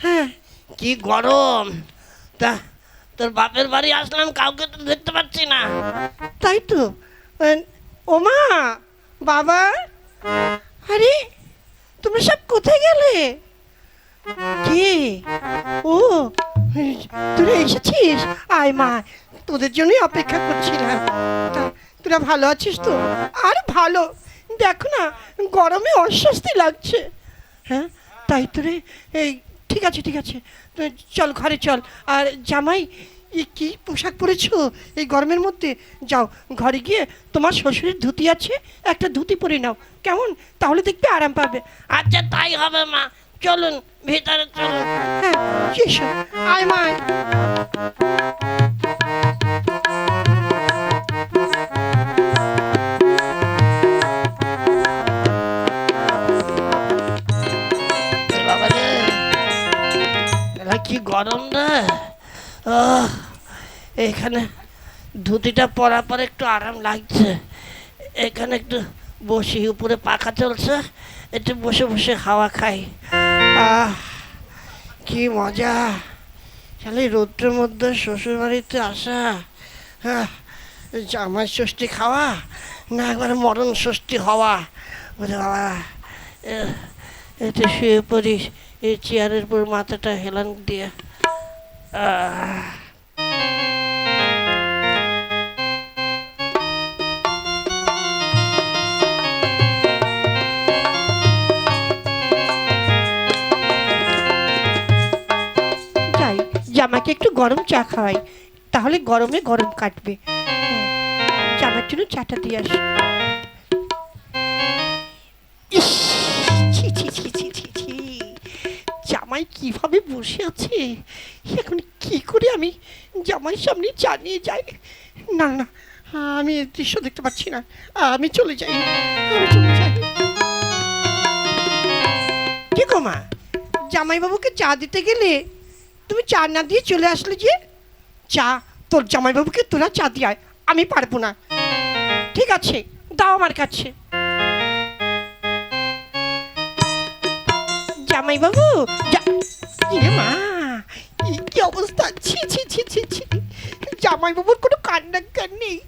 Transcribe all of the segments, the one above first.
হ্যাঁ। কি গরম। তা তোর বাপের বাড়ি আসলাম কাউকে তো দেখতে পাচ্ছি না। তাই তো। ওমা বাবা। আরে তুমি সব কোথায় গেলে? কে? ও তোরা এসেছিস? আয় মা তোদের জন্যই অপেক্ষা করছিলাম। তা তোরা ভালো আছিস তো? আর ভালো। দেখো না গরমে অস্বস্তি লাগছে। হ্যাঁ তাই তো রে এই ঠিক আছে ঠিক আছে। চল ঘরে চল। আর জামাই এই কি পোশাক পরেছো? এই গরমের মধ্যে? যাও ঘরে গিয়ে তোমার শ্বশুরের ধুতি আছে একটা ধুতি পরে নাও। কেমন? তাহলে দেখবে আরাম পাবে। আচ্ছা তাই হবে মা। চলুন ভেতরে চলুন। হ্যাঁ আয় মা। কি গরম না? এখানে ধুতিটা পরার পর একটু আরাম লাগছে। এখানে একটু বসি, উপরে পাখা চলছে। একটু বসে বসে হাওয়া খাই। আহ, কি মজা। খালি রৌদ্রের মধ্যে শ্বশুর বাড়িতে আসা। হ্যাঁ জামাই ষষ্ঠী খাওয়া না একবারে মরণ ষষ্ঠী হওয়া? বাবা এতে শুয়ে পড়ি এই চেয়ারের উপর মাথাটা হেলান দিয়ে জামাকে একটু গরম চা খাওয়াই তাহলে গরমে গরম কাটবে। হ্যাঁ, জামার জন্য চাটা দিয়ে আসি। জামাই কীভাবে বসে আছে? এখন কি করে আমি জামাইয়ের সামনে চা নিয়ে যাই? না না, আমি দৃশ্য দেখতে পাচ্ছি না। আমি চলে যাই। আমি চলে যাই। কি গো মা? জামাইবাবুকে চা দিতে গেলে তুমি চা না দিয়ে চলে আসলে যে? চা, তোর জামাইবাবুকে তোরা চা দিয়ে। আমি পারব না। ঠিক আছে, দাও আমার কাছে। জামাইবাবু ইয়ে মা, কি অবস্থা? ছি ছি ছি ছি ছি। জামাইবাবুর কোনো কান্নাকার নেই।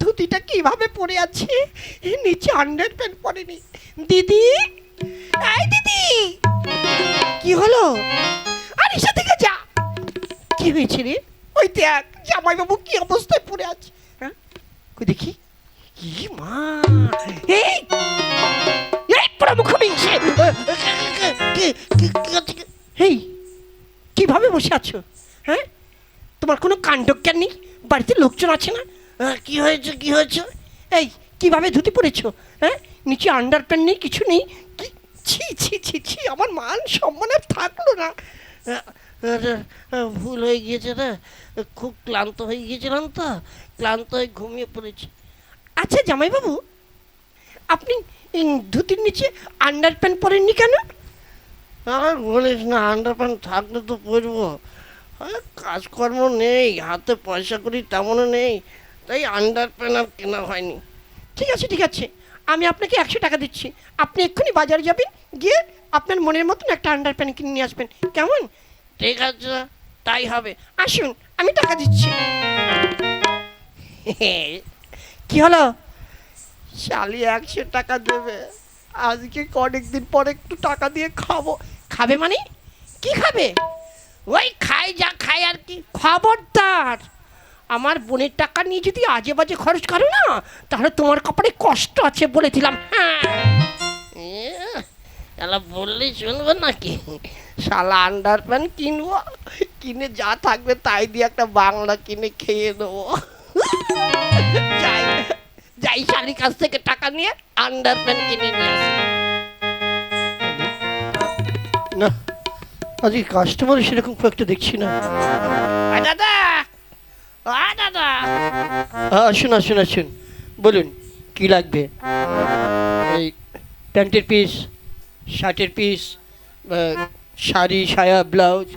ধুতিটা কীভাবে পরে আছে? নিচে আন্ডার প্যান্ট পরেনি। দিদি? এই দিদি! কি হলো? আর, এসে থেকে যা। কি হয়েছে রে? ওই দেখ, জামাইবাবু কি অবস্থায় পড়ে আছে? হ্যাঁ? দেখি। কি মা! এই! এই বসে আছো? হ্যাঁ? তোমার কোনো কাণ্ডজ্ঞান নেই? বাড়িতে লোকজন আছে না? কি হয়েছে কি হয়েছে? এই, কীভাবে ধুতি পরেছো? হ্যাঁ? নিচে আন্ডার প্যান্ট নেই, কিছু নেই? কি? ছি ছি ছি ছি, আমার মান সম্মান আর থাকল না। ভুল হয়ে গিয়েছে রে। খুব ক্লান্ত হয়ে গিয়েছিলাম তো। ক্লান্ত হয়ে ঘুমিয়ে পড়েছি। আচ্ছা জামাইবাবু, আপনি ধুতির নিচে আন্ডার প্যান্ট পরেননি কেন? আর বলিস না প্যান্ট থাকলে তো পরবো। কাজকর্ম নেই হাতে পয়সা করি তেমনও নেই তাই আন্ডার প্যান্ট আর কেনা হয়নি। ঠিক আছে ঠিক আছে আমি আপনাকে একশো টাকা দিচ্ছি। আপনি এক্ষুনি বাজারে যাবেন গিয়ে আপনার মনের মতন একটা আন্ডার প্যান্ট কিনে নিয়ে আসবেন। কেমন? ঠিক আছে তাই হবে। আসুন আমি টাকা দিচ্ছি। কি হলো? শালি একশো টাকা দেবে। আজকে অনেকদিন পরে একটু টাকা দিয়ে খাব। খাবে মানে? কি খাবে? ওই খাই, যা খাই আর কি। খবরদার। আমার বোনের টাকা নিয়ে যদি আজে বাজে খরচ করো না, তাহলে তোমার কপালে কষ্ট আছে বলেছিলাম। হ্যাঁ। এলা বললেই শুনব নাকি? শালা আন্ডার প্যান্ট কিনবো, কিনে যা থাকবে তাই দিয়ে একটা বাংলা কিনে খেয়ে দেবো যাই যাই শালির কাছ থেকে টাকা নিয়ে আন্ডার প্যান্ট কিনে নিয়ে আজকে কাস্টমার সেরকম খুব একটা দেখছি না। দাদা! দাদা! আসুন আসুন আসুন। বলুন কি লাগবে? এই প্যান্টের পিস শার্টের পিস শাড়ি সায়া ব্লাউজ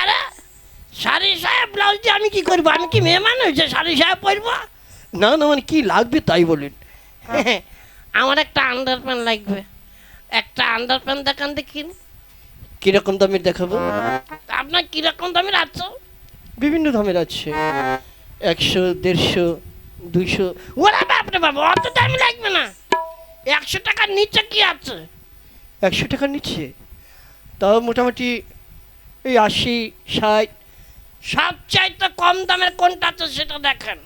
আরে শাড়ি সাহেব ব্লাউজ দিয়ে আমি কি করব? আমি কি মেয়ে মানুষ যে শাড়ি সাহেব পরবো? না না মানে কি লাগবে তাই বলুন। আমার একটা আন্ডার প্যান্ট লাগবে। একটা আন্ডার প্যান্ট দেখান দেখিনি কীরকম দামের দেখাবো? আপনার কীরকম দামের আছে? বিভিন্ন দামের আছে। একশো দেড়শো দুইশো। ওরা বাপরে বাবা অত দামি লাগবে না। একশো টাকার নিচে কি আছে? একশো টাকার নিচ্ছে তাও মোটামুটি এই আশি ষাট। সবচাইতে কম দামের কোনটা আছে সেটা দেখেন।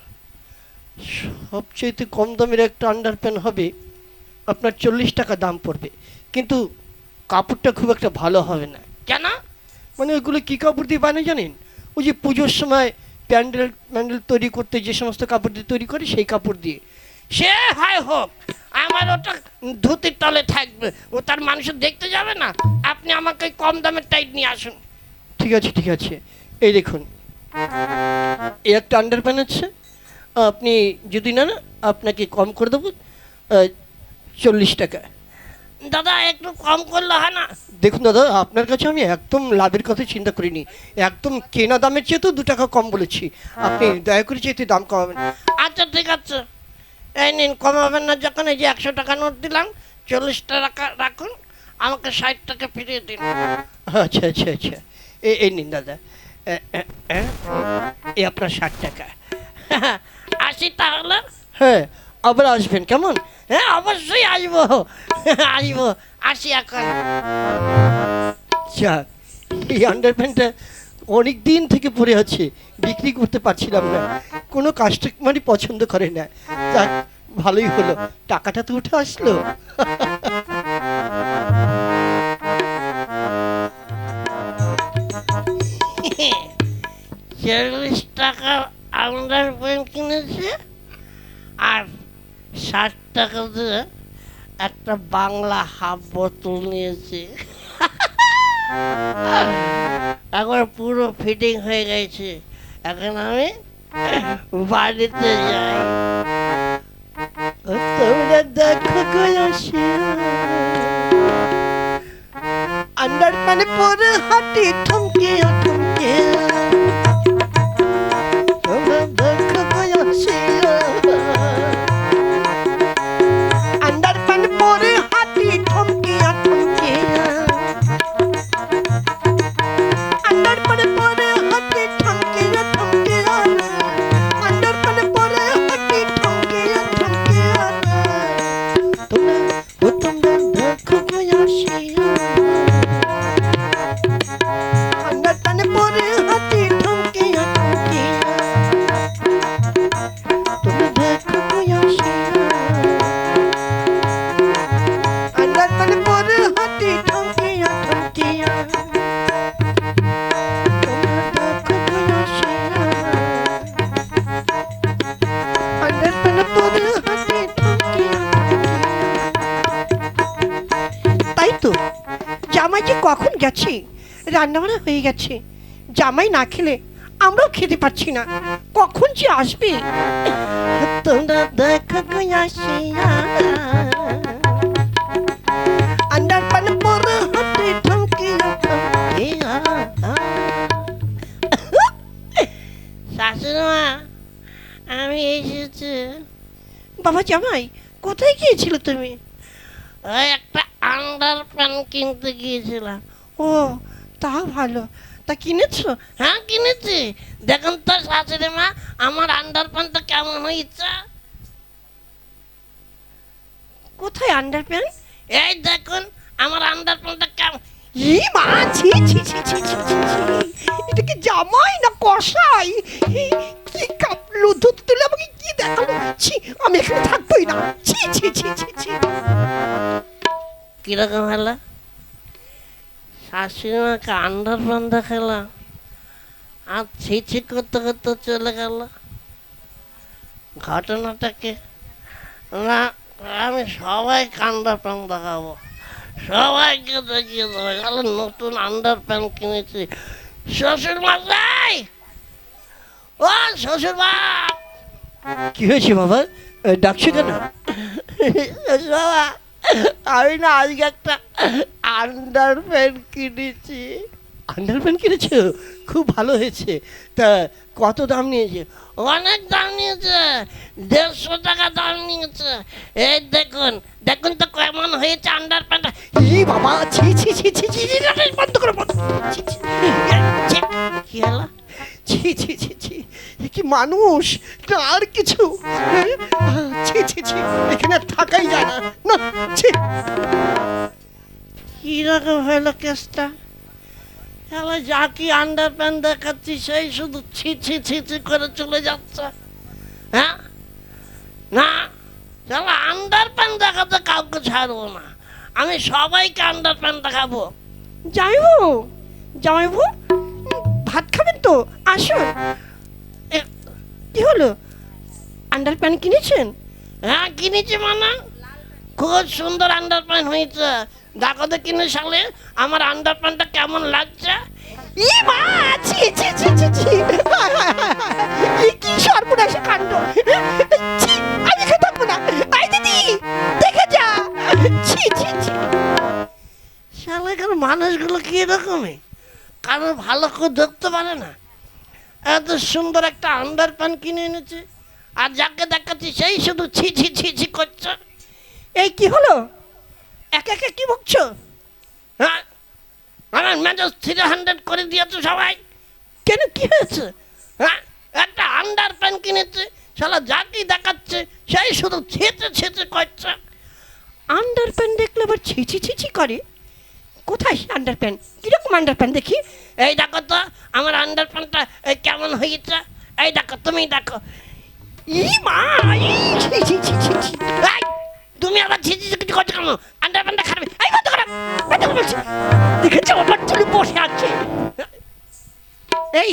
সবচেয়ে কম দামের একটা আন্ডার প্যান্ট হবে। আপনার চল্লিশ টাকা দাম পড়বে। কিন্তু কাপড়টা খুব একটা ভালো হবে না। কেন? মানে ওইগুলো কী কাপড় দিয়ে বানায় জানেন? ওই যে পুজোর সময় প্যান্ডেল প্যান্ডেল তৈরি করতে যে সমস্ত কাপড় দিয়ে তৈরি করে সেই কাপড় দিয়ে। সে হয় হোক, আমার ওটা ধুতির তলে থাকবে, ও তার মানুষের দেখতে যাবে না। আপনি আমাকে কম দামের টাইট নিয়ে আসুন। ঠিক আছে ঠিক আছে। এই দেখুন। এই একটা আন্ডার প্যান্ট আছে। আপনি যদি না আপনাকে কম করে দেবো চল্লিশ টাকা। দাদা একটু কম করলে হয় না? দেখুন দাদা আপনার কাছে আমি একদম লাভের কথা চিন্তা করিনি। একদম কেনা দামের চেয়ে তো দু টাকা কম বলেছি। আপনি দয়া করে চেয়ে দাম কমাবেন। আচ্ছা ঠিক আছে। এই নিন কমাবেন না যখন এই যে একশো টাকা নোট দিলাম চল্লিশ টাকা রাখুন আমাকে ষাট টাকা ফিরিয়ে দিন। আচ্ছা আচ্ছা আচ্ছা। এই এই নিন দাদা। এই আপনার ষাট টাকা। আসি তাহলে? হ্যাঁ। আবার আসবেন, কেমন? হ্যাঁ অবশ্যই আসব। আসব, আসি এখন। যাক এই আন্ডার প্যান্টটা অনেক দিন থেকে পরে আছে, বিক্রি করতে পারছিলাম না। কোনো কাস্টমারই পছন্দ করে না। যাক, ভালোই হলো। টাকাটা তো উঠে আসলো। চল্লিশ টাকা আন্ডার প্যান্ট কিনেছে, আর ষাট টাকা দিয়ে একটা বাংলা হাফ বোতল নিয়েছে। একবার পুরো ফিটিং হয়ে গেছে। এখন আমি বাড়িতে যাই। তোমরা দেখো আন্ডার প্যান্ট পরে হাঁটি, থমকে থমকে। গেছে রান্নাবান্না হয়ে গেছে। জামাই না খেলে আমরাও খেতে পারছি না। কখন যে আসবে? তোমরা দেখো গো আসিয়া আন্ডার পান পরে হাতে থমকিয়া থমকিয়া শাশুড়িমা আমি এসেছি। বাবা জামাই কোথায় গিয়েছিল তুমি? ওই একটা আন্ডার প্যান্ট কিনতে গিয়েছিলাম। ও তা ভালো। তা কিনেছো? হ্যাঁ কিনেছি। দেখুন তো শাশুড়ি মা আমার আন্ডার প্যান্টটা কেমন হয়েছে? কোথায় আন্ডার প্যান্ট এই দেখুন আমার আন্ডার প্যান্টটা কেমন ই মা ছি ছি ছি ছি ছি ছি। এটা কি জামাই না কষাই কি কাপলো দুধ তুলে আমাকে কি দেখাল ছি আমি এখানে থাকবোই না। ছি ছি ছি ছি ছি। কীরকম হলো? শাশুড়ি মাকে আন্ডার প্যান্ট দেখালাম আর ছিছি করতে করতে চলে গেল। ঘটনাটাকে না আমি সবাই আন্ডার প্যান্ট দেখাবো। সবাইকে দেখিয়ে দেবো গেল নতুন আন্ডার প্যান্ট কিনেছি। শ্বশুর মশাই ও শ্বশুর বাপ কি হয়েছে বাবা? ডাকছো কেন? বাবা আমি না আজকে একটা আন্ডার প্যান্ট কিনেছি আন্ডারপ্যান্ট কিনেছো খুব ভালো হয়েছে তা কত দাম নিয়েছে অনেক দাম নিয়েছে দেড়শো টাকা দাম নিয়েছে এই দেখুন দেখুন তো কেমন হয়েছে আন্ডার প্যান্ট ই বাবা ছি ছি ছি ছি ছি ছি, বন্ধ করো বন্ধ। কি হলো ছি ছি ছি ছি কি মানুষ আর কিছু হ্যাঁ? ছি ছি ছি এখানে থাকাই যায় না। না ছি। কীরকম হলো কেসটা? তাহলে যা কি আন্ডার প্যান্ট দেখাচ্ছি সেই শুধু ছি ছি ছি ছি করে চলে যাচ্ছে। হ্যাঁ? না তাহলে আন্ডার প্যান্ট দেখাতে কাউকে ছাড়বো না। আমি সবাইকে আন্ডার প্যান্ট দেখাবো। যাইবো জামাইবু ভাত খাবেন তো? আসুন। কি হলো? আন্ডার প্যান্ট কিনেছেন? হ্যাঁ কিনেছি মানে? খুব সুন্দর আন্ডার প্যান্ট হয়েছে। দেখো তো কিনে সালে আমার আন্ডার প্যান্টটা কেমন লাগছে? ই মা ছি ছি ছি ছি ছি। কি সর্বনাশা কাণ্ড? ছি আমি খেতে থাকব না। আই দিদি দেখে যা। ছি ছি ছি। শালাকার মানুষগুলো কি এরকমই? কারও ভালো করে দেখতে পারে না? এত সুন্দর একটা আন্ডার প্যান্ট কিনে এনেছে। আর যাকে দেখাচ্ছি সেই শুধু ছি ছি ছি ছি করছে। এই কি হলো? একা একা কি বকছো? হ্যাঁ? আমার মেজাজ থ্রি হান্ড্রেড করে দিয়েছে সবাই। কেন কি হয়েছে? হ্যাঁ? একটা আন্ডার প্যান্ট কিনেছে শালা যাকেই দেখাচ্ছে সেই শুধু ছেঁচে ছেঁচে করছে। আন্ডার প্যান্ট দেখলে আবার ছি ছি ছি ছি করে? কোথায় আন্ডার প্যান্ট কীরকম আন্ডার প্যান্ট দেখি? এই দেখো তো আমার আন্ডার প্যান্টটা এই কেমন হয়েছে? এই দেখো তুমি দেখো। ই মা ই ছি ছি ছি ছি ছি। তুমি আবার ছিচি করছ কেন? আন্ডার প্যান্টটা খারাপ এই এই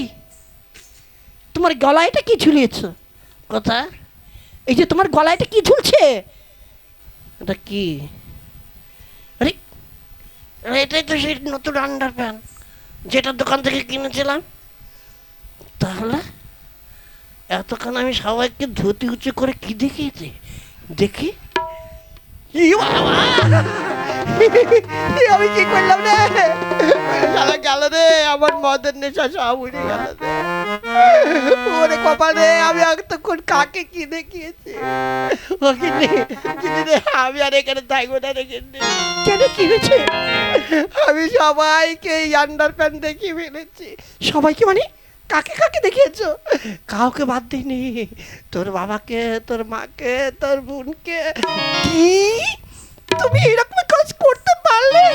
তোমার গলায় এটা কি ঝুলিয়েছো? কোথায় এই যে তোমার গলায় এটা কি ঝুলছে? এটা কি? আরে, এটাই তো সেই নতুন আন্ডার প্যান্ট যেটা দোকান থেকে কিনেছিলাম। তাহলে? এতক্ষণ আমি সবাইকে ধুতি উঁচু করে কি দেখিয়েছি? দেখি। আমি কি করলাম রে? শালা গেল রে আমার মদের নেশা সব উড়ে গেল রে। ওরে কপাল আমি এতক্ষণ কাকে কি দেখিয়েছি? ও কিনে কিনে আমি আর এখানে থাকব না রে কিনে কেন কি হয়েছে? আমি সবাইকে এই আন্ডার প্যান্ট দেখিয়ে ফেলেছি। সবাইকে মানে? কাকে কাকে দেখিয়েছো? কাউকে বাদ দিইনি। তোর বাবাকে, তোর মাকে, তোর বোনকে। কি? তুমি এরকম কাজ করতে পারলে?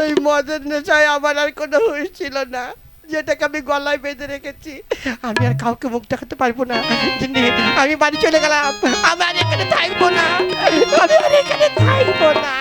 ওই মদের নেশায় আমার আর কোনো হুঁশ ছিল না, যেটাকে আমি গলায় বেঁধে রেখেছি। আমি আর কাউকে মুখ দেখাতে পারব না। আমি বাড়ি চলে গেলাম। আমি আর এখানে থাকব না। আমি আর এখানে থাকব না।